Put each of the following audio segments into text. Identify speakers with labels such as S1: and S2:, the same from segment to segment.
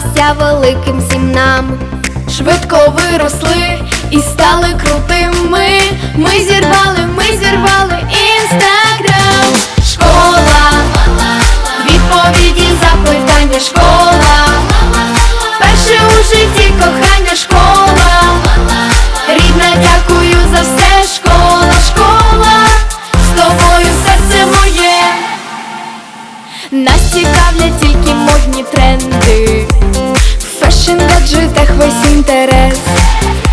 S1: здавався великим всім нам.
S2: Швидко виросли і стали крутими. Ми зірвали, ми зірвали інстаграм. Школа, відповіді, запитання, школа. Перше у житті кохання, школа.
S3: interessa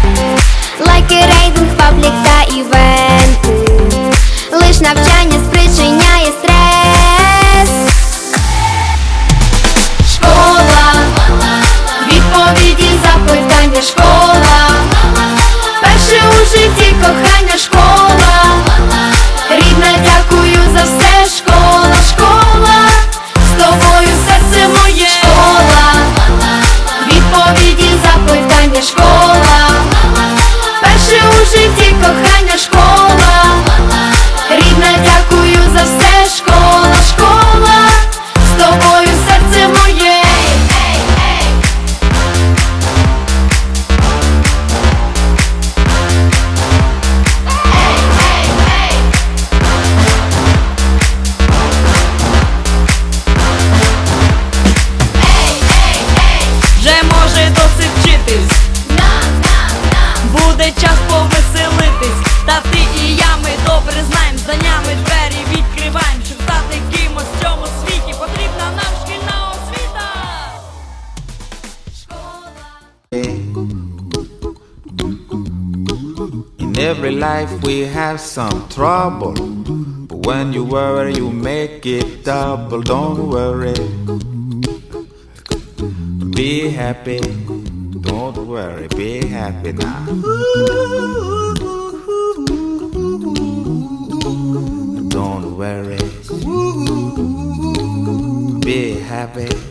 S3: every life we have some trouble. But when you worry, you make it double. Don't worry. Be happy. Don't worry. Be happy now. Don't worry. Be happy.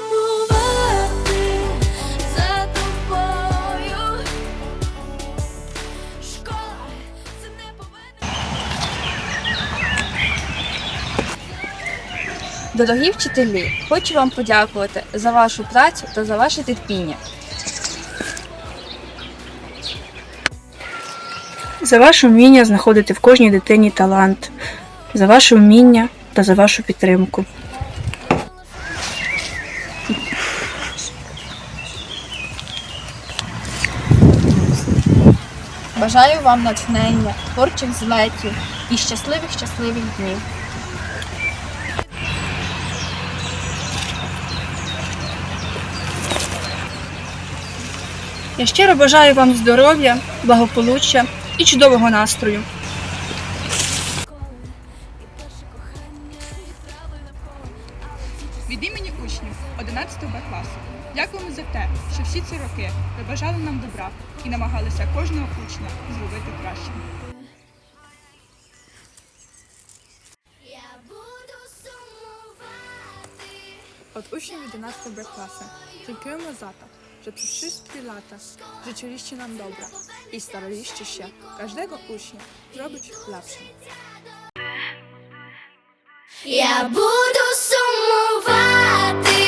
S4: Дорогі вчителі, хочу вам подякувати за вашу працю та за ваше терпіння.
S5: за ваше вміння знаходити в кожній дитині талант, за ваше вміння та за вашу підтримку.
S4: Бажаю вам натхнення, творчих злетів і щасливих щасливих днів.
S5: Я щиро бажаю вам здоров'я, благополуччя і чудового настрою.
S6: Від імені учнів 11 Б класу дякуємо за те, що всі ці роки ви бажали нам добра і намагалися кожного учня зробити кращим. Od uczniów 11 B klasy dziękujemy za to, że przez wszystkie lata życzyliście nam dobra i staraliście się każdego ucznia zrobić lepszym.
S1: Я буду сумувати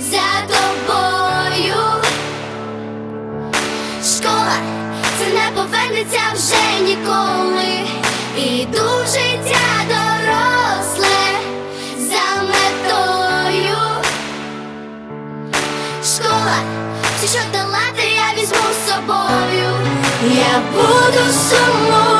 S1: за тобою. Школа це не повернеться вже ніколи. Я буду самой